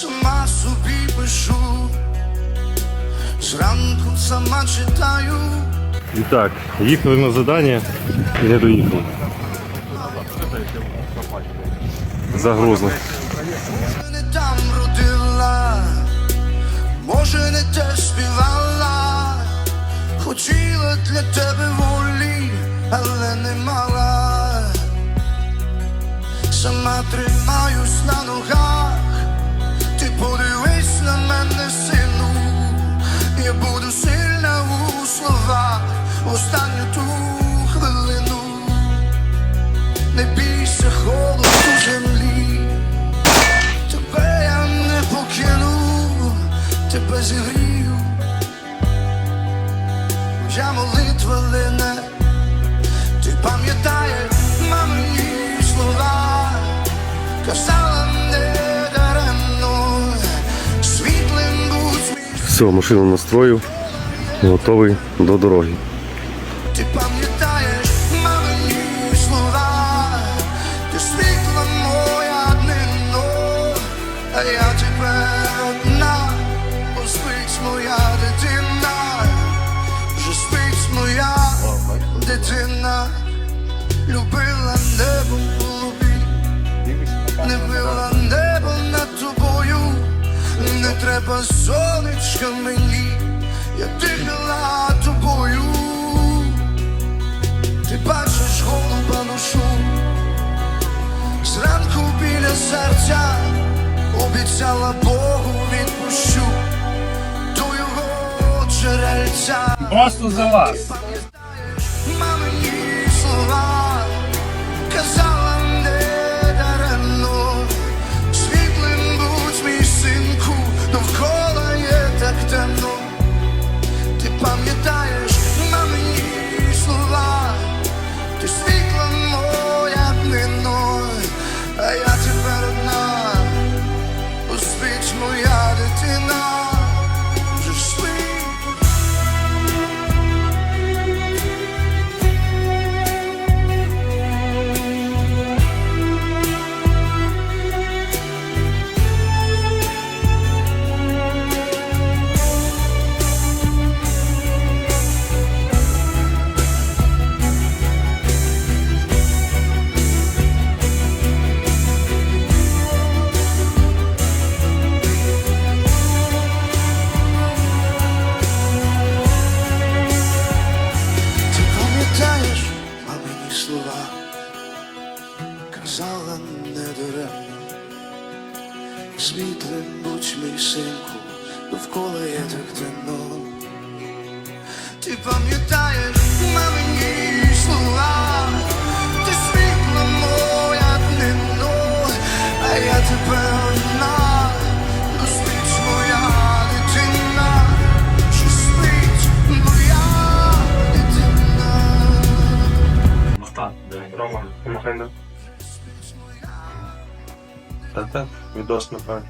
сама собі пишу, зранку сама читаю. І так, їхали на задання і не доїхали. Загрузли. не там родила, може не те співала, хотіла для тебе волі, але не мала. Сама тримаюсь на ногах, останню ту хвилину. Не бійся холоду землі. Тебе я не покину, тебе зігрію. Моя молитва лине, ти пам'ятаєш мамині слова, казала не даремно, світлим будь Все, машину настроїв, готовий до дороги. Ти пам'ятаєш мамині слова, ти світла моя днино, а я тепер одна, бо спить моя дитина, вже спить моя дитина, любила небо голубі, не била небо над тобою, не треба сонечка мені, я дихала тобою. Бачиш голуба ношу Зранку біля серця Обіцяла Богу відпущу. До його джерельця. Просто за вас. Не даремно, світлим будь мій синку, довкола є так темно. Ти пам'ятаєш мамині слова, ти світла моя днино, а я тепер одна, ну спить моя дитина, що спить моя дитина. Рома, помахай на. Так, відос направь.